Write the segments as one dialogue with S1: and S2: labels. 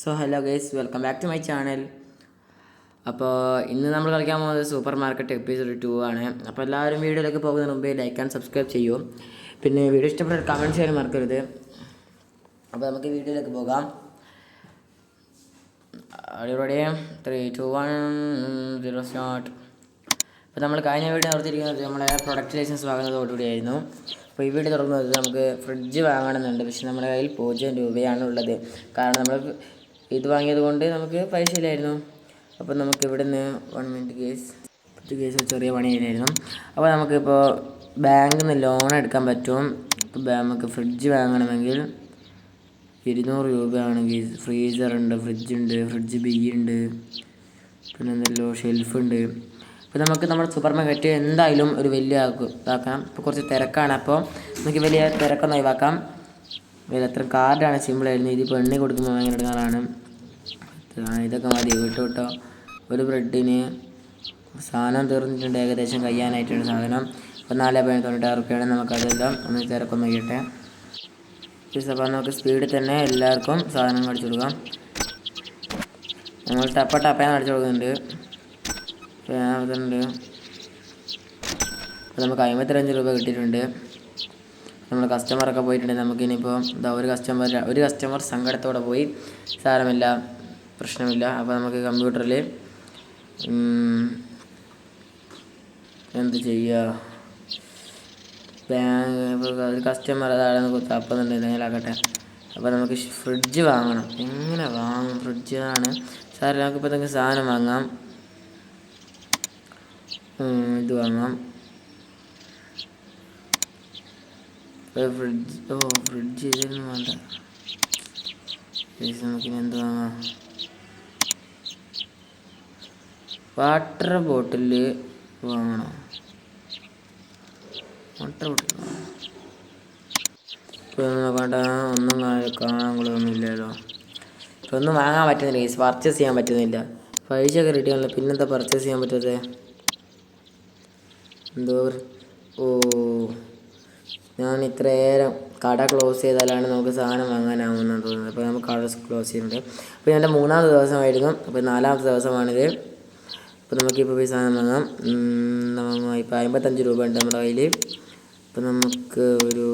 S1: So hello guys welcome back to my channel അപ്പോൾ ഇന്ന് നമ്മൾ കളിക്കാൻ പോകുന്നത് സൂപ്പർ മാർക്കറ്റ് എപ്പിസോഡ് ടു ആണ്. അപ്പോൾ എല്ലാവരും വീഡിയോയിലേക്ക് പോകുന്നതിന് മുമ്പേ ലൈക്ക് ആൻഡ് സബ്സ്ക്രൈബ് ചെയ്യൂ. പിന്നെ വീഡിയോ ഇഷ്ടപ്പെട്ട കമന്റ് ചെയ്യാൻ മറക്കരുത്. അപ്പോൾ നമുക്ക് വീഡിയോയിലേക്ക് പോകാം. അവിടെ three two one zero start അപ്പോൾ നമ്മൾ കഴിഞ്ഞ വീഡിയോ നിർത്തിയിരിക്കുന്നത് നമ്മളെ പ്രൊഡക്റ്റ് ലൈസൻസ് വാങ്ങുന്നതോടുകൂടിയായിരുന്നു. അപ്പോൾ ഈ വീഡിയോ തുടങ്ങുന്നത് നമുക്ക് ഫ്രിഡ്ജ് വാങ്ങണമെന്നുണ്ട്. പക്ഷെ നമ്മുടെ കയ്യിൽ പൂജ്യം രൂപയാണ് ഉള്ളത് കാരണം നമ്മൾ ഇത് വാങ്ങിയത് കൊണ്ട് നമുക്ക് പൈസ ഇല്ലായിരുന്നു അപ്പോൾ നമുക്ക് ഇവിടെ നിന്ന് വൺ മിനിറ്റ് കേസ് പത്ത് കേസ് ചെറിയ പണിയായിരുന്നു അപ്പോൾ നമുക്കിപ്പോൾ ബാങ്കിൽ നിന്ന് ലോൺ എടുക്കാൻ പറ്റും. ഇപ്പോൾ നമുക്ക് ഫ്രിഡ്ജ് വാങ്ങണമെങ്കിൽ ഇരുന്നൂറ് രൂപയാണെങ്കിൽ ഫ്രീസർ ഉണ്ട് ഫ്രിഡ്ജ് ബി ഉണ്ട്. പിന്നെ എന്തല്ലോ ഷെൽഫുണ്ട് അപ്പോൾ നമുക്ക് നമ്മുടെ സൂപ്പർ മാർക്കറ്റ് എന്തായാലും ഒരു വലിയ ഇതാക്കാം. ഇപ്പോൾ കുറച്ച് തിരക്കാണ്. അപ്പോൾ നമുക്ക് വലിയ തിരക്കൊന്നും ഒഴിവാക്കാം. ഇതിൽ എത്ര കാർഡാണ് സിമ്പിളായിരുന്നു ഇതിപ്പോൾ എണ്ണി കൊടുക്കുമ്പോൾ ഭയങ്കര എടുക്കാറാണ്. ഇതൊക്കെ മതി. വിട്ടു വിട്ടോ. ഒരു ബ്രെഡിന് സാധനം തീർന്നിട്ടുണ്ട്. ഏകദേശം കഴിയാനായിട്ടുള്ള സാധനം. ഇപ്പോൾ നാല് പോയിന്റ് തൊണ്ണൂറ്റാറ് റുപ്യാണ് നമുക്കതെല്ലാം ഒന്ന് തിരക്കൊന്ന് കഴിയട്ടെ പ്ലീസ് അപ്പോൾ നമുക്ക് സ്പീഡിൽ തന്നെ എല്ലാവർക്കും സാധനം അടിച്ചു കൊടുക്കാം. നമ്മൾ ടപ്പ ടപ്പയാണ് അടിച്ചു കൊടുക്കുന്നുണ്ട്. അതുണ്ട് അപ്പോൾ നമുക്ക് അമ്പത്തിരഞ്ച് രൂപ കിട്ടിയിട്ടുണ്ട്. നമ്മൾ കസ്റ്റമറൊക്കെ പോയിട്ടുണ്ടെങ്കിൽ നമുക്കിനിയിപ്പോൾ എന്താ ഒരു കസ്റ്റമർ ഒരു കസ്റ്റമർ സങ്കടത്തോടെ പോയി. സാരമില്ല പ്രശ്നമില്ല. അപ്പോൾ നമുക്ക് കമ്പ്യൂട്ടറിൽ എന്ത് ചെയ്യുക ഒരു കസ്റ്റമർ അതാണ് കുത്താപ്പുന്നുണ്ട് എന്തെങ്കിലാക്കട്ടെ അപ്പോൾ നമുക്ക് ഫ്രിഡ്ജ് വാങ്ങണം. എങ്ങനെ വാങ്ങും? ഫ്രിഡ്ജ് ആണ്. സാർ നമുക്കിപ്പോൾ എന്തെങ്കിലും സാധനം വാങ്ങാം. ഇത് വാങ്ങാം. ഫ്രിഡ്ജ് ഓ ഫ്രിഡ്ജ് ഇതൊന്നും വേണ്ട നമുക്കിനി എന്ത് വാങ്ങാം? Water bottle വാങ്ങണോ. വാട്ടർ ബോട്ടിൽ ഇപ്പോൾ നോക്കണ്ട ഒന്നും കാണാൻ കൊള്ളൊന്നുമില്ലല്ലോ ഇപ്പോൾ ഒന്നും വാങ്ങാൻ പറ്റുന്നില്ല ഗൈസ് പർച്ചേസ് ചെയ്യാൻ പറ്റുന്നില്ല. പൈസ ഒക്കെ പിന്നെ പിന്നെന്താ പർച്ചേസ് ചെയ്യാൻ പറ്റാതെ എന്തോ ഓ ഞാൻ ഇത്രയേരം കട ക്ലോസ് ചെയ്താലാണ് നമുക്ക് സാധനം വാങ്ങാനാവുമെന്നാണ് തോന്നുന്നത് അപ്പോൾ നമുക്ക് കട ക്ലോസ് ചെയ്യുന്നുണ്ട്. അപ്പോൾ എന്റെ മൂന്നാമത്തെ ദിവസമായിരുന്നു. അപ്പോൾ നാലാമത്തെ ദിവസമാണിത്. അപ്പോൾ നമുക്കിപ്പോൾ പോയി സാധനം വാങ്ങാം. ഇപ്പോൾ അമ്പത്തഞ്ച് രൂപ ഉണ്ട് നമ്മുടെ കയ്യിൽ അപ്പോൾ നമുക്ക് ഒരു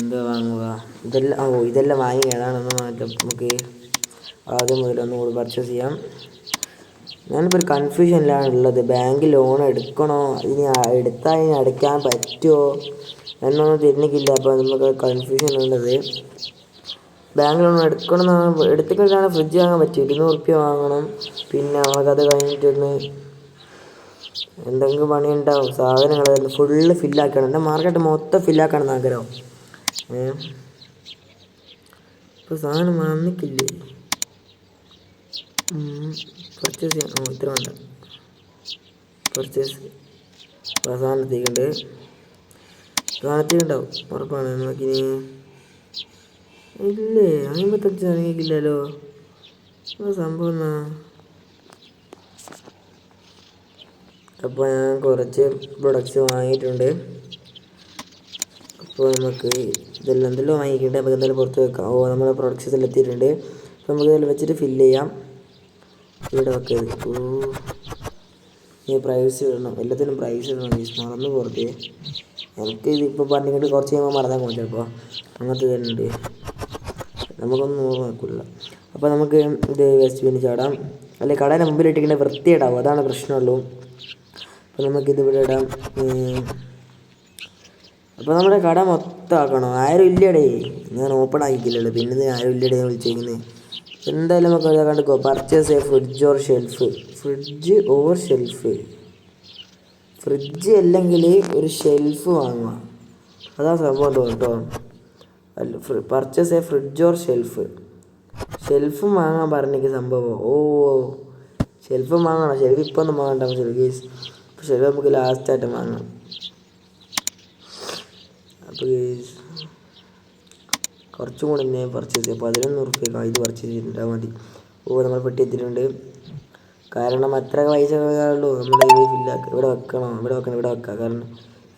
S1: എന്താ വാങ്ങുക? ഇതെല്ലാം ഓ ഇതെല്ലാം വാങ്ങി നമുക്ക് ആദ്യം മുതൽ ഒന്നുകൂടി പർച്ചേസ് ചെയ്യാം. ഞാനിപ്പോൾ ഒരു കൺഫ്യൂഷനിലാണ് ഉള്ളത്. ബാങ്ക് ലോൺ എടുക്കണോ? ഇനി എടുത്താൽ ഇനി അടയ്ക്കാൻ പറ്റുമോ എന്നൊന്നും തിരിഞ്ഞിക്കില്ല അപ്പോൾ നമുക്ക് കൺഫ്യൂഷൻ ഉള്ളത്. ബാങ്ക് ലോൺ എടുക്കണം എന്നാണ് എടുത്തിട്ടാണ് ഫ്രിഡ്ജ് വാങ്ങാൻ പറ്റും ഇരുന്നൂറ് റുപ്യ വാങ്ങണം. പിന്നെ നമുക്കത് കഴിഞ്ഞിട്ടൊന്ന് എന്തെങ്കിലും പണി ഉണ്ടാവും സാധനങ്ങൾ ഫുള്ള് ഫില്ലാക്കണം എന്റെ മാർക്കറ്റ് മൊത്തം ഫില്ലാക്കണം ആഗ്രഹം. ഏ? ഇപ്പോൾ സാധനം വന്നിക്കില്ലേ പർച്ചേസ് ചെയ്യാം ഓ ഇത്ര വേണ്ട പർച്ചേസ് സാധനത്തേക്കുണ്ട് സാധനത്തേക്കുണ്ടാവും ഉറപ്പാണ്. നമുക്കിനി ഇല്ലേ? അമ്പത്തഞ്ച് ഇറങ്ങിക്കില്ലല്ലോ സംഭവം എന്നാ? അപ്പോൾ ഞാൻ കുറച്ച് പ്രൊഡക്റ്റ്സ് വാങ്ങിയിട്ടുണ്ട്. അപ്പോൾ നമുക്ക് ഇതെല്ലാം എന്തെല്ലാം വാങ്ങിക്കണ്ടേ? നമുക്ക് എന്തെങ്കിലും പുറത്ത് വെക്കാം. ഓ നമ്മുടെ പ്രൊഡക്ട്സ് എല്ലാം എത്തിയിട്ടുണ്ട്. അപ്പോൾ നമുക്ക് ഇതെല്ലാം വെച്ചിട്ട് ഫില്ല് ചെയ്യാം. ഇവിടെ ഒക്കെ ഓ ഈ പ്രൈസ് ഇടണം. എല്ലാത്തിനും പ്രൈസ് ഇടണം മറന്നു പുറത്ത് എനിക്ക് ഇതിപ്പോൾ പറഞ്ഞിട്ട് കുറച്ച് കഴിയുമ്പോൾ മറന്നാൽ പോകും ചിലപ്പോൾ അങ്ങനത്തെ ഉണ്ട് നമുക്കൊന്നും ഓർമ്മ അപ്പോൾ നമുക്ക് ഇത് വേസ്റ്റ് ബിന്നിൽ ചാടാം. അല്ലെ കടയുടെ മുമ്പിൽ ഇട്ടിങ്ങനെ വൃത്തിയിടാവും. അതാണ് പ്രശ്നമുള്ളൂ. അപ്പോൾ നമുക്കിത് ഇവിടെ ഇടാം. അപ്പോൾ നമ്മുടെ കട മൊത്തം ആക്കണം? ആരും ഇല്ലടേ. ഞാൻ ഓപ്പൺ ആക്കിക്കില്ലല്ലോ പിന്നെ ആരും ഇല്ലടേ ഞാൻ വിളിച്ചേക്കുന്നത് എന്തായാലും നമുക്ക് അത് കണ്ടുക്കോ purchase a fridge or shelf fridge or shelf fridge അല്ലെങ്കിൽ ഒരു ഷെൽഫ് വാങ്ങുക. അതാ സംഭവം കേട്ടോ. അല്ല purchase a fridge or shelf ഷെൽഫും വാങ്ങാൻ പറഞ്ഞേക്ക് സംഭവം. ഓ ഷെൽഫും വാങ്ങണം. ഷെൽഫ് ഇപ്പം ഒന്നും വാങ്ങണ്ട ഷെൽഫ് ഷെൽഫ് നമുക്ക് ലാസ്റ്റായിട്ട് വാങ്ങാം. അപ്പോൾ കുറച്ചും കൂടി തന്നെ പർച്ചേസ് ചെയ്യാം പതിനൊന്ന് റുപ്യ ഇത് പർച്ചേസ് ചെയ്തിട്ടാൽ മതി. ഓ നമ്മൾ പെട്ടി എത്തിയിട്ടുണ്ട് കാരണം അത്ര പൈസ ഉള്ളൂ നമ്മുടെ ഇത് ഫില്ലാക്കുക ഇവിടെ വെക്കണം. ഇവിടെ വെക്കണം. ഇവിടെ വെക്കാം. കാരണം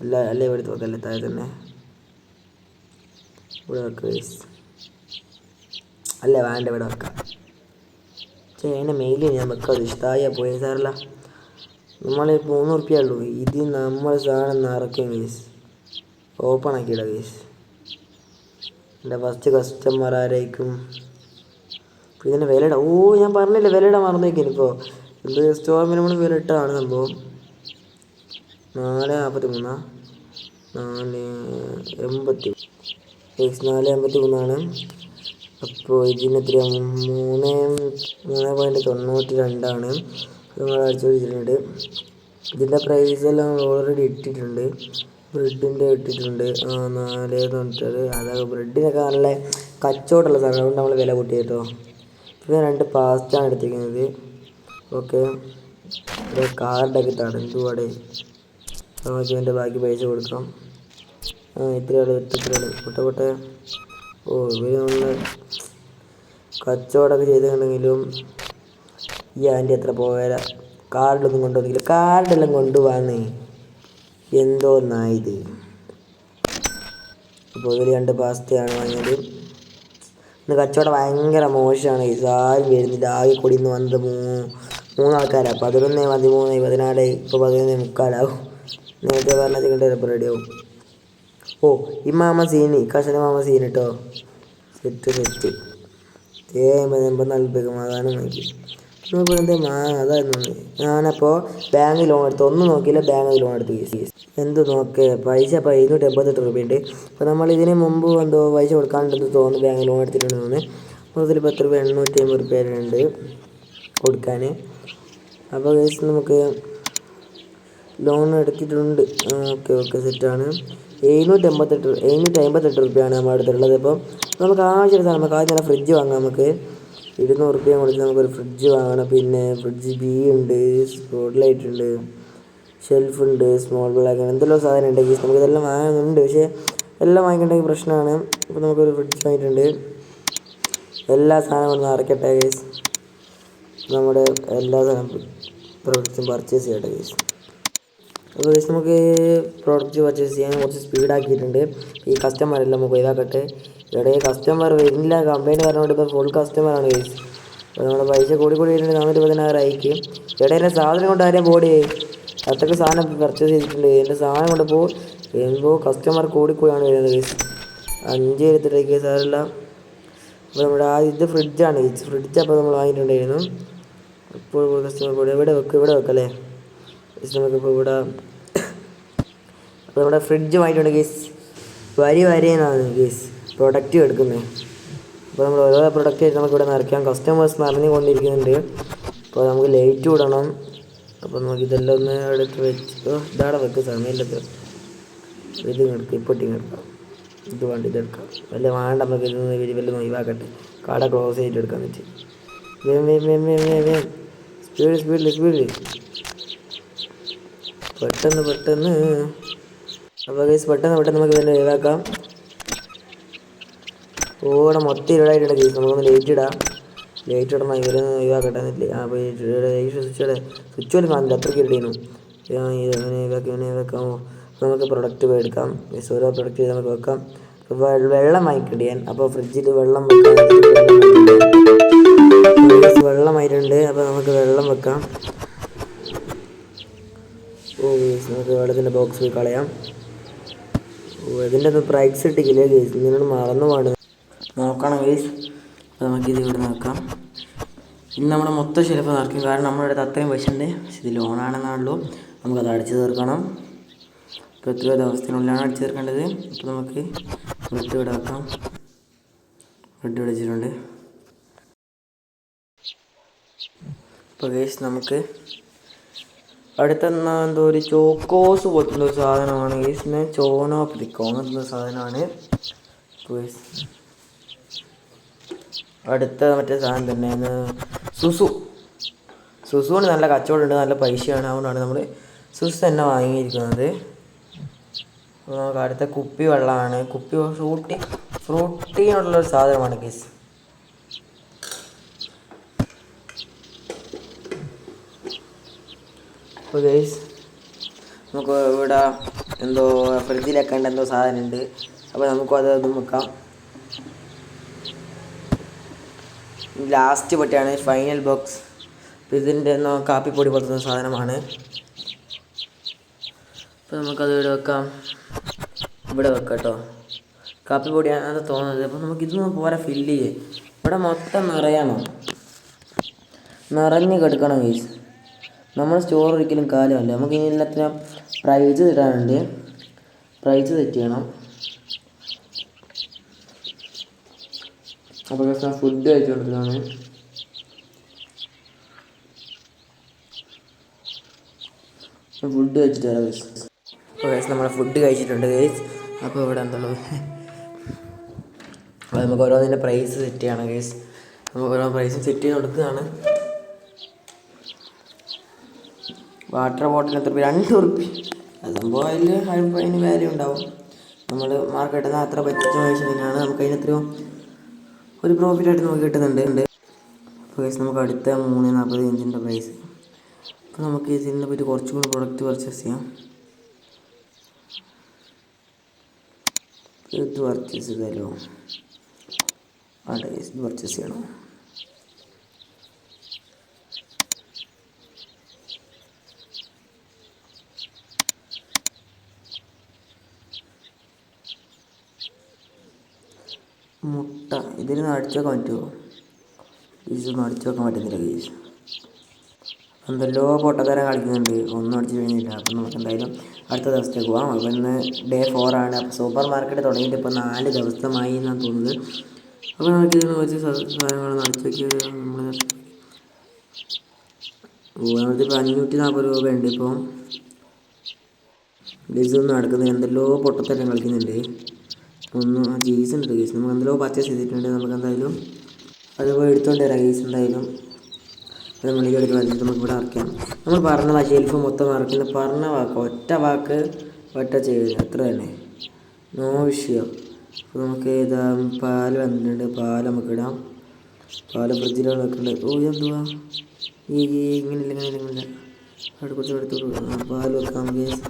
S1: അല്ല അല്ല ഇവിടെ വെക്കല്ലേ? താഴെ തന്നെ. ഇവിടെ വെക്കുക
S2: അല്ല വേണ്ട ഇവിടെ വെക്കാം. ചേ അതിന്റെ ഞാൻ വെക്കാം. ഇഷ്ടമായ പോയ സാറല്ല. നമ്മൾ മൂന്ന് ഉറുപ്പ്യ ഇത് നമ്മൾ സാധനം നിറയ്ക്കും ഗേസ് ഓപ്പൺ ആക്കിയിടാം കേസ് എന്റെ ഫസ്റ്റ് കസ്റ്റമർ ആരായിരിക്കും? ഇതിന്റെ വില ഇടാം ഓ ഞാൻ പറഞ്ഞില്ല വില ഇടാൻ മറന്നേക്കിനി ഇപ്പോൾ ഇത് സ്റ്റോർ മിനിമം വില ഇട്ടാണ് സംഭവം. നാല് നാൽപ്പത്തി മൂന്നാ നാല് എൺപത്തി എക്സ് നാല് എൺപത്തി മൂന്നാണ് അപ്പോൾ ഇതിന് എത്ര മൂന്ന് മൂന്ന് പോയിന്റ് തൊണ്ണൂറ്റി രണ്ടാണ് നമ്മൾ അടിച്ചു വെച്ചിട്ടുണ്ട് ഇതിന്റെ പ്രൈസ് എല്ലാം ഓൾറെഡി ഇട്ടിട്ടുണ്ട്. ബ്രെഡിന്റെ ഇട്ടിട്ടുണ്ട്. നാല് തൊണ്ണൂറ്റാറ് അതായത് ബ്രെഡിനൊക്കെ നല്ല കച്ചവടമുള്ള സാധനം. അതുകൊണ്ട് നമ്മൾ വില കൂട്ടി കേട്ടോ. പിന്നെ രണ്ട് പാസ്റ്റാണ് എടുത്തിരിക്കുന്നത്. ഓക്കെ. ഇവിടെ കാർഡൊക്കെ തടഞ്ഞുപാടെ നമുക്ക് ഇതിന്റെ ബാക്കി പൈസ കൊടുക്കാം. ഇത്രയാണ് ഇത്രയാണ് പൊട്ടെ പൊട്ടെ. ഓ ഇവർ നമ്മൾ കച്ചവടമൊക്കെ ചെയ്തിട്ടുണ്ടെങ്കിലും ഈ ആന്റി അത്ര പോരാ കാർഡൊന്നും കൊണ്ടുവന്നില്ല. കാർഡെല്ലാം കൊണ്ടുപോകാന്നേ എന്തോ നായത് അപ്പോൾ ഇവർ രണ്ട് പാസ്തയാണ് വാങ്ങിയത് ഇന്ന് കച്ചവടം ഭയങ്കര മോശമാണ് ആരും വരുന്നില്ല ആകെ കൂടി ഇന്ന് വന്നത് മൂ മൂന്നാൾക്കാരാണ് പതിനൊന്ന് പതിമൂന്ന് പതിനാല് ഇപ്പോൾ പതിനൊന്ന് മുക്കാലാവും നേരത്തെ പറഞ്ഞത് കണ്ട് ചിലപ്പോൾ റെഡിയാവും ഓ ഇമ്മാമ മാമ സീന് ഇക്കാശന മാമ സീൻ കേട്ടോ സെറ്റ് സെറ്റ് ഏ എൺപത് നാൽപ്പത് അതാണ് നോക്കി ഇപ്പോൾ എന്താ അതായിരുന്നു ഞാനപ്പോൾ ബാങ്ക് ലോൺ എടുത്തു ഒന്നും നോക്കിയില്ല ബാങ്ക് ലോൺ എടുത്തു കേസ് എന്ത് നോക്ക്? പൈസ ഇപ്പോൾ ഇരുന്നൂറ്റി എൺപത്തെട്ട് രൂപയുണ്ട്. അപ്പോൾ നമ്മൾ ഇതിന് മുമ്പ് എന്തോ പൈസ കൊടുക്കാണ്ടെന്ന് തോന്നുന്നു ബാങ്ക് ലോൺ എടുത്തിട്ടുണ്ട് തോന്നുന്നു. മൊത്തത്തിൽ പത്ത് രൂപ? എണ്ണൂറ്റി അമ്പത് രൂപയുണ്ട് കൊടുക്കാൻ അപ്പോൾ കേസ് നമുക്ക് ലോൺ എടുത്തിട്ടുണ്ട്. ഓക്കെ ഓക്കെ സെറ്റാണ് എഴുന്നൂറ്റി എൺപത്തെട്ട് എഴുന്നൂറ്റി അമ്പത്തെട്ട് രൂപയാണ് നമ്മുടെ അടുത്തുള്ളത്. അപ്പം നമുക്ക് ആവശ്യമുള്ള നമുക്ക് ആദ്യം ഫ്രിഡ്ജ് വാങ്ങാം നമുക്ക്. ഇരുന്നൂറ് റുപ്യ കൊടുത്ത് നമുക്കൊരു ഫ്രിഡ്ജ് വാങ്ങണം. പിന്നെ ഫ്രിഡ്ജ് ബി ഉണ്ട് സ്പോട്ട് ലൈറ്റ് ഉണ്ട് ഷെൽഫ് ഉണ്ട് സ്മോൾ ബ്ലാക്ക് എന്തെല്ലാം സാധനം ഉണ്ടെങ്കിൽ നമുക്ക് ഇതെല്ലാം വാങ്ങുന്നുണ്ട് പക്ഷേ എല്ലാം വാങ്ങിക്കണ്ടെങ്കിൽ പ്രശ്നമാണ്. അപ്പോൾ നമുക്കൊരു ഫ്രിഡ്ജ് വാങ്ങിയിട്ടുണ്ട്. എല്ലാ സാധനങ്ങളും നിറയ്ക്കട്ടെ ഗീസ് നമ്മുടെ എല്ലാ സാധനം പ്രൊഡക്റ്റ്സും പർച്ചേസ് ചെയ്യട്ടെ ഗീസ് അപ്പോൾ ഗൈസ് നമുക്ക് പ്രോഡക്റ്റ് പർച്ചേസ് ചെയ്യാൻ കുറച്ച് സ്പീഡാക്കിയിട്ടുണ്ട് ഈ കസ്റ്റമർ കസ്റ്റമറെല്ലാം നമുക്ക് ഇതാക്കട്ടെ. ഇവിടെ കസ്റ്റമർ വരുന്നില്ല. കംപ്ലൈന്റ് പറഞ്ഞുകൊണ്ട് ഇപ്പോൾ ഫുൾ കസ്റ്റമറാണ് ഗൈസ് അപ്പോൾ നമ്മുടെ പൈസ കൂടി കൂടി വരുന്നുണ്ട്. നാനൂറ്റി പതിനാറായിക്ക് ഇവിടെ എന്റെ സാധനം കൊണ്ട് ആരെയും ബോഡി അത്രയ്ക്ക് സാധനം പർച്ചേസ് ചെയ്തിട്ടുണ്ട്. എന്റെ സാധനം കൊണ്ട് ഇപ്പോൾ വരുമ്പോൾ കസ്റ്റമർ കൂടി കൂടിയാണ് വരുന്നത് ഗൈസ് അഞ്ച് എടുത്തിട്ടേക്ക് സാറല്ല അപ്പോൾ നമ്മുടെ ആ ഇത് ഫ്രിഡ്ജാണ് ഗൈസ് ഫ്രിഡ്ജ് അപ്പോൾ നമ്മൾ വാങ്ങിയിട്ടുണ്ടായിരുന്നു. ഇപ്പോൾ കസ്റ്റമർ കൂടി എവിടെ വെക്കും? ഇവിടെ വെക്കല്ലേ ഗൈസ് നമുക്കിപ്പോൾ ഇവിടെ അപ്പോൾ നമ്മുടെ ഫ്രിഡ്ജ് വാങ്ങിയിട്ടുണ്ട് ഗേസ്. വരി വരിയെന്നാണ് ഗേസ്. പ്രൊഡക്റ്റ് എടുക്കുന്നത്. അപ്പോൾ നമ്മൾ ഓരോ പ്രൊഡക്റ്റ് ആയിട്ട് നമുക്ക് ഇവിടെ നിറയ്ക്കാം. കസ്റ്റമേഴ്സ് നിറഞ്ഞു കൊണ്ടിരിക്കുന്നുണ്ട് അപ്പോൾ നമുക്ക് ലൈറ്റ് വിടണം അപ്പോൾ നമുക്ക് ഇതെല്ലാം ഒന്ന് എടുത്ത് വെച്ച് ഇതാടെ വെക്ക്. സമയമില്ലത് ഇത് എടുക്കാം. ഇപ്പോൾ ഇട്ടിങ് എടുക്കാം. ഇത് വേണ്ട ഇതെടുക്കാം വല്ല വേണ്ട നമുക്ക് ഇത് വല്ല ഒഴിവാക്കട്ടെ. കട ക്ലോസ് ചെയ്തിട്ട് എടുക്കാൻ പറ്റും സ്പീഡ് സ്പീഡിൽ സ്പീഡിൽ പെട്ടെന്ന് പെട്ടെന്ന്. അപ്പോൾ ഗൈസ് പെട്ടെന്ന് പെട്ടെന്ന് നമുക്ക് ഇതിനെ ഇതാക്കാം. ഓടെ മൊത്തം ഇരുടായിട്ടുണ്ട് ഗൈസ് നമുക്കൊന്ന് ലൈറ്റ് ഇടാം. ലൈറ്റ് ഇടണം ഇവരൊന്ന് ഒഴിവാക്കട്ടെ അപ്പോൾ ലൈറ്റ് സ്വിച്ച് ഇടേ സ്വിച്ച് പോലും കാണില്ല അത്രയ്ക്ക് ഇടീനു ഇവനെ ഇതാക്കി ഇവനെ ഇതാക്കാമോ നമുക്ക് പ്രൊഡക്റ്റ് എടുക്കാം. ഗൈസ് ഓരോ പ്രൊഡക്റ്റ് നമുക്ക് വെക്കാം. വെള്ളം വാങ്ങിക്കിടിയാൻ അപ്പോൾ ഫ്രിഡ്ജിൽ വെള്ളം വെക്കാൻ വെള്ളം ആയിട്ടുണ്ട് അപ്പോൾ നമുക്ക് വെള്ളം വെക്കാം. ഓ ഗേസ് നമുക്ക് വെള്ളത്തിന്റെ ബോക്സിൽ കളയാം. ഓ ഇതിന്റെ ഒന്നും പ്രൈസ് ഇട്ടിക്കില്ല ഗേസ് നിന്നോട് മറന്നു പാടുന്നു നോക്കണം ഗേസ് അപ്പോൾ നമുക്ക് ഇത് ഇവിടെ നോക്കാം. ഇന്ന് നമ്മുടെ മൊത്തം ഷെൽഫ് നിറയ്ക്കും. കാരണം നമ്മുടെ അടുത്ത് അത്രയും പൈസ ഉണ്ട് പക്ഷെ ഇത് ലോണാണെന്നാണല്ലോ നമുക്കത് അടിച്ചു തീർക്കണം. ഇപ്പോൾ എത്രയോ ദിവസത്തിനുള്ളിലാണ് അടിച്ചു തീർക്കേണ്ടത്. അപ്പോൾ നമുക്ക് ബ്രെഡ് ഇവിടെ വെക്കാം. ബ്രെഡ് വെച്ചിട്ടുണ്ട് അപ്പോൾ ഗൈസ് നമുക്ക് അടുത്തെന്നാ എന്തോ ഒരു ചോക്കോസ് പോലത്തെ ഒരു സാധനമാണ്. ഗൈസിന് ചോനോ പിടിക്കോ അങ്ങനത്തെ സാധനമാണ്. ഗൈസ് അടുത്ത മറ്റേ സാധനം തന്നെ സുസു. സുസുവിന് നല്ല കച്ചവടമുണ്ട് നല്ല പൈസയാണ്. അതുകൊണ്ടാണ് നമ്മൾ സുസു തന്നെ വാങ്ങിയിരിക്കുന്നത്. നമുക്ക് അടുത്ത കുപ്പി വെള്ളമാണ്. കുപ്പി ഫ്രൂട്ടി ഫ്രൂട്ടിനുള്ളൊരു സാധനമാണ് ഗൈസ് അപ്പോൾ ഗൈസ് നമുക്ക് ഇവിടെ എന്തോ ഫ്രിഡ്ജിൽ വെക്കേണ്ട എന്തോ സാധനം ഉണ്ട് അപ്പോൾ നമുക്ക് അത് അതും വെക്കാം. ലാസ്റ്റ് പൊട്ടിയാണ് ഫൈനൽ ബോക്സ് ഇതിന്റെ ഒന്നോ കാപ്പിപ്പൊടി പോലത്തെ സാധനമാണ്. അപ്പോൾ നമുക്കത് ഇവിടെ വെക്കാം. ഇവിടെ വെക്കാം കേട്ടോ. കാപ്പിപ്പൊടിയാണ് തോന്നുന്നത്. അപ്പോൾ നമുക്ക് ഇതൊന്നും പോരാ ഫില്ല് ചെയ്യേ. ഇവിടെ മൊത്തം നിറയണം. നിറഞ്ഞ് കിടക്കണം ഗൈസ് നമ്മൾ സ്റ്റോർ ഒരിക്കലും കാലമല്ല നമുക്ക് ഇനി എല്ലാത്തിനും പ്രൈസ് തരാനുണ്ട് പ്രൈസ് സെറ്റ് ചെയ്യണം. അപ്പോൾ ഞാൻ ഫുഡ് കഴിച്ചുകൊണ്ടിരുന്നതാണ് ഫുഡ് കഴിച്ചിട്ട് വരാം ഗൈസ് നമ്മൾ ഫുഡ് കഴിച്ചിട്ടുണ്ട് ഗൈസ് അപ്പോൾ ഇവിടെ എന്തുള്ളത് അപ്പോൾ നമുക്ക് ഓരോന്നിന്റെ പ്രൈസ് സെറ്റ് ചെയ്യണം ഗൈസ് നമുക്ക് ഓരോ പ്രൈസും സെറ്റ് ചെയ്ത് കൊടുക്കുകയാണ്. വാട്ടർ ബോട്ടിൽ എത്ര രണ്ട് റുപ്പി അതാകുമ്പോൾ അതിൽ ഹൈ അതിന് വാല്യൂ ഉണ്ടാവും. നമ്മൾ മാർക്കറ്റിൽ നിന്ന് അത്ര പറ്റിച്ച മേടിച്ചതിനാണ് നമുക്ക് അതിന് എത്രയോ ഒരു പ്രോഫിറ്റ് ആയിട്ട് നമുക്ക് കിട്ടുന്നുണ്ട്. അപ്പോൾ ഗൈസ് നമുക്ക് അടുത്ത മൂന്ന് നാൽപ്പത് ഇഞ്ചിന്റെ പ്രൈസ് അപ്പോൾ നമുക്ക് ഇതിനെ പറ്റി കുറച്ചും കൂടി പ്രൊഡക്റ്റ് പർച്ചേസ് ചെയ്യാം. ഇത് പർച്ചേസ് ചെയ്താലോ? അതെ ഇത് പർച്ചേസ് ചെയ്യണം. മുട്ട ഇതിന് അടിച്ചു വെക്കാൻ പറ്റുമോ ഇതൊന്നും അടിച്ചു വെക്കാൻ പറ്റുന്നില്ല ഗീസ് എന്തെല്ലോ പൊട്ടത്തരം കളിക്കുന്നുണ്ട്. ഒന്നും അടിച്ചു കഴിഞ്ഞില്ല. അപ്പം നമുക്ക് എന്തായാലും അടുത്ത ദിവസത്തേക്ക് പോവാം. അപ്പം ഇന്ന് ഡേ ഫോറാണ് ആണ്. അപ്പം സൂപ്പർ മാർക്കറ്റ് തുടങ്ങിയിട്ട് ഇപ്പോൾ നാല് ദിവസമായി എന്നാണ് തോന്നുന്നത് അപ്പോൾ നമുക്ക് ഇതിന് കുറച്ച് സാധനങ്ങൾ അടിച്ചു വെക്കി നമ്മൾ നമ്മളിപ്പോൾ അഞ്ഞൂറ്റി നാൽപ്പത് രൂപയുണ്ട് ഇപ്പം. ഡിസൊന്നും നടക്കുന്നത് എന്തെല്ലോ പൊട്ടത്തരം കളിക്കുന്നുണ്ട്. ഒന്ന് ആ ജീസ് ഉണ്ട് ഗീസ് നമുക്ക് എന്തെല്ലോ പർച്ചേസ് ചെയ്തിട്ടുണ്ട്. നമുക്ക് എന്തായാലും അതുപോലെ എടുത്തുകൊണ്ട് വരാം ഗീസ് എന്തായാലും. അത് നമ്മൾ എടുത്ത് വന്നിട്ട് നമുക്ക് ഇവിടെ അറക്കാം നമ്മൾ പറഞ്ഞ ഷെൽഫ് മൊത്തം ഇറക്കുന്ന പറഞ്ഞ വാക്ക് ഒറ്റ വാക്ക് ഒറ്റ ചെയ്യില്ല അത്ര തന്നെ. നോ വിഷയം അപ്പോൾ നമുക്ക് ഇതാ പാൽ വന്നിട്ടുണ്ട്. പാൽ നമുക്ക് ഇടാം. പാൽ ഫ്രിഡ്ജിലാണ് വെക്കേണ്ടത് ഓ എന്തുവാ ഈ ഇങ്ങനെ ഇങ്ങനെയില്ല ഇങ്ങനെയില്ല അവിടെ കുറച്ച് എടുത്തോളൂ. പാൽ വെക്കാം ഗേസ്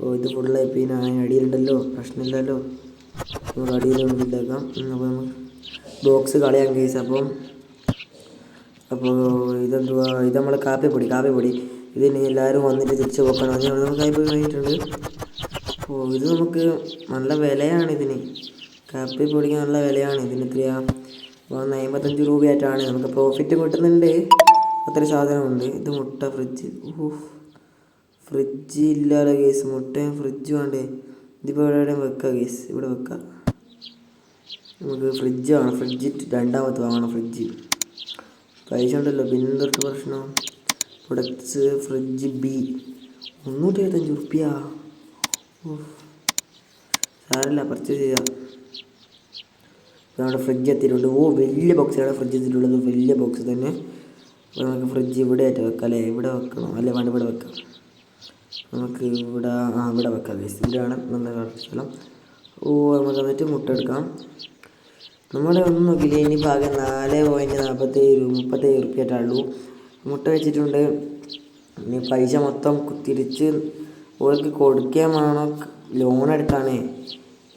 S2: ഓ ഇത് ഫുള്ളായി പിന്നെ അടിയിലുണ്ടല്ലോ പ്രശ്നമില്ലല്ലോ. നമുക്ക് അടിയിലൊന്നും ഇട്ടേക്കാം അപ്പോൾ നമുക്ക് ബോക്സ് കളയാൻ കേസ് അപ്പം അപ്പോൾ ഇതെന്തുവാ? ഇത് പൊടി കാപ്പിപ്പൊടി കാപ്പിപ്പൊടി. ഇതിന് എല്ലാവരും വന്നിട്ട് തിരിച്ച് പോക്കണം അതിന് നമുക്ക് കാപ്പിപ്പൊടി കഴിഞ്ഞിട്ടുണ്ട്? അപ്പോൾ ഇത് നമുക്ക് നല്ല വിലയാണ് ഇതിന്. കാപ്പിപ്പൊടിക്ക് നല്ല വിലയാണ് ഇതിന് ഇത്രയാ. വന്ന് അമ്പത്തഞ്ച് രൂപയായിട്ടാണ്. നമുക്ക് പ്രോഫിറ്റ് കിട്ടുന്നുണ്ട്. അത്ര സാധനമുണ്ട്. ഇത് മുട്ട ഫ്രിഡ്ജ് ഓഹ് ഫ്രിഡ്ജ് ഇല്ലാതെ കേസ് മുട്ടയും ഫ്രിഡ്ജും ഉണ്ട് ഇതിപ്പോൾ എവിടെയും വെക്കാം കേസ് ഇവിടെ വെക്കാം. നമുക്ക് ഫ്രിഡ്ജ് വേണം. ഫ്രിഡ്ജ് രണ്ടാമത്തെ വാങ്ങണം ഫ്രിഡ്ജ് പൈസ ഉണ്ടല്ലോ. പിന്നെ എന്തൊക്കെ പ്രശ്നം? പ്രൊഡക്ട്സ് ഫ്രിഡ്ജ് ബി മുന്നൂറ്റി എഴുപത്തഞ്ച് ഉറുപ്പ്യ സാരല്ല പർച്ചേസ് ചെയ്യാം. നമ്മുടെ ഫ്രിഡ്ജ് എത്തിയിട്ടുണ്ട്. ഓ വലിയ ബോക്സാണ് ഫ്രിഡ്ജ് എത്തിയിട്ടുള്ളത്. വലിയ ബോക്സ് തന്നെ. അപ്പോൾ നമുക്ക് ഫ്രിഡ്ജ് ഇവിടെ ആയിട്ട് വെക്കാം അല്ലേ? ഇവിടെ വെക്കണം. അല്ലേ വേണ്ട ഇവിടെ വെക്കാം. നമുക്ക് ഇവിടെ ആ ഇവിടെ വെക്കാം ഇവിടെയാണ് കറക്റ്റ് സ്ഥലം. ഓ നമുക്ക് എന്നിട്ട് മുട്ട എടുക്കാം. നമ്മുടെ ഒന്നും നോക്കില്ല ഇനി ഭാഗം നാല് പോയിന്റ് നാൽപ്പത്തേഴ് രൂപ മുപ്പത്തേഴ് ഉറുപ്പ്യായിട്ടുള്ളൂ മുട്ട വെച്ചിട്ടുണ്ട്. ഇനി പൈസ മൊത്തം തിരിച്ച് ഓർക്ക് കൊടുക്കാൻ വേണോ. ലോൺ എടുത്താണ്.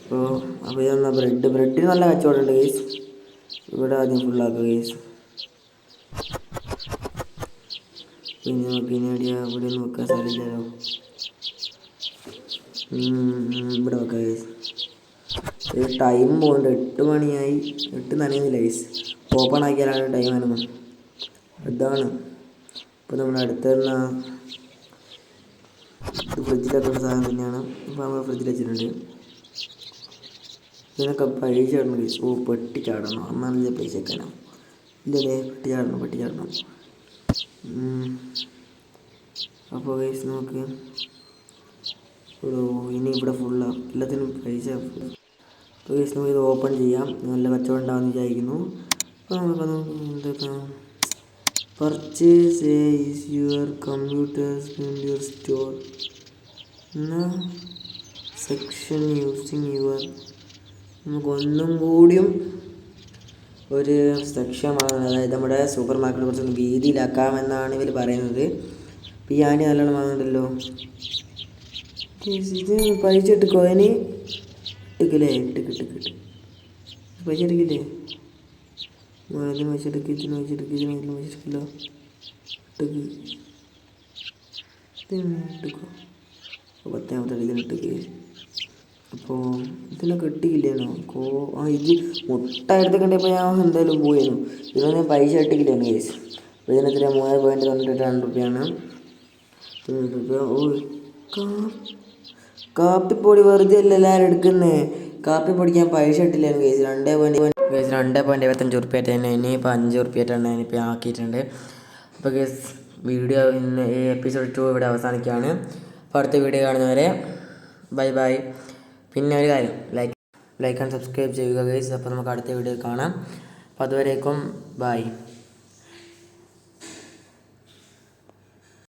S2: അപ്പോൾ അപ്പോൾ ഇതൊന്ന് ബ്രെഡ് ബ്രെഡിന് നല്ല കച്ചവടമുണ്ട് ഗേസ് ഇവിടെ ആദ്യം ഫുള്ളാക്കുക ഗേസ് പിന്നെ പിന്നെ എവിടെയാ? ഇവിടെ നോക്കാൻ വെക്കാൻ ഇവിടെ നോക്കാം ഇവിടെ ഗൈസ് ടൈം പോകുന്നുണ്ട് എട്ട് മണിയായി. എട്ട് നനയുന്നില്ല ഗൈസ് ഓപ്പൺ ആക്കിയാലാണ് ടൈം അനങ്ങും ഇതാണ് ഇപ്പോൾ നമ്മൾ അടുത്ത ഇത് ഫ്രിഡ്ജിലൊക്കെ ഉള്ള സാധനം തന്നെയാണ്. ഇപ്പോൾ നമ്മൾ ഫ്രിഡ്ജിൽ വെച്ചിട്ടുണ്ട്. ഇതിനൊക്കെ പഴി ചാടണം ഗൈസ് ഓ പെട്ടി ചാടണം. എന്നാലല്ലേ പൈസ വെക്കാനോ ഇല്ലല്ലേ പെട്ടി ചാടണം പെട്ടി ചാടണം. അപ്പോൾ ഗൈസ് നമുക്ക് ഒരു ഇനി ഇവിടെ ഫുള്ള് എല്ലാത്തിനും പൈസ അപ്പോൾ ഗൈസ് നമുക്ക് ഇത് ഓപ്പൺ ചെയ്യാം. നല്ല കച്ചവടം ഉണ്ടാകുമെന്ന് വിചാരിക്കുന്നു. അപ്പോൾ നമുക്ക് എന്തൊക്കെയാണ് purchase is your computers your store എന്ന സെക്ഷൻ യൂസിങ് യുവർ നമുക്ക് ഒന്നും കൂടിയും ഒരു വാങ്ങുന്നത് അതായത് നമ്മുടെ സൂപ്പർ മാർക്കറ്റ് കുറച്ചൊന്ന് വീതിയിലാക്കാമെന്നാണ് ഇവർ പറയുന്നത്. ഈ ആനി നല്ലോണം വാങ്ങുന്നുണ്ടല്ലോ പൈസ ഇട്ട് അതിന് ഇട്ടിക്കില്ലേ ഇട്ടിക്ക് ഇട്ടിക്ക് ഇട്ട് പൈസ ഇട്ടിക്കില്ലേ ആദ്യം വെച്ചെടുക്ക് ഇതിന് വെച്ചെടുക്ക് ഇതിന് ഇതിന് വെച്ചെടുക്കില്ല ഇട്ടക്ക്. ഇതിന് ഇട്ടക്കോ? പത്താമത്തെ ഇതിന് അപ്പോൾ ഇതിനൊക്കെ ഇട്ടിക്കില്ലേനോ കോ ആ ഇത് മുട്ട എടുത്തിട്ടുണ്ടെങ്കിൽ ഞാൻ എന്തായാലും പോയിരുന്നു ഇതൊന്നും പൈസ ഇട്ടിക്കില്ലേനു കേസ് ഇതിന് എത്ര മൂന്ന് പോയിന്റ് തൊണ്ണൂറ്റി രണ്ട് റുപ്യാണ് തൊണ്ണൂറ് രൂപ ഓ കാ- കാപ്പിപ്പൊടി വെറുതെ അല്ല എല്ലാവരും എടുക്കുന്നത് കാപ്പിപ്പൊടി ഞാൻ പൈസ ഇട്ടില്ലായിരുന്നു കേസ് രണ്ടേ പോയിന്റ് കേസ് രണ്ടേ പോയിന്റ് ഇരുപത്തഞ്ച് ഉറുപ്പ്യായിട്ട് തന്നെ ഇനിയിപ്പോൾ അഞ്ച് ഉറുപ്പ്യായിട്ടാണ് ഞാനിപ്പോൾ ആക്കിയിട്ടുണ്ട്. അപ്പോൾ കേസ് വീഡിയോ ഇന്ന് ഈ എപ്പിസോഡ് ടു ഇവിടെ അവസാനിക്കുകയാണ്. അപ്പോൾ അടുത്ത വീഡിയോ കാണുന്നവരെ ബൈ ബൈ പിന്നെ ഒരു കാര്യം ലൈക്ക് ലൈക്ക് ആൻഡ് സബ്സ്ക്രൈബ് ചെയ്യുക കേസ് അപ്പോൾ നമുക്ക് അടുത്ത വീഡിയോ കാണാം. അപ്പോൾ അതുവരേക്കും ബൈ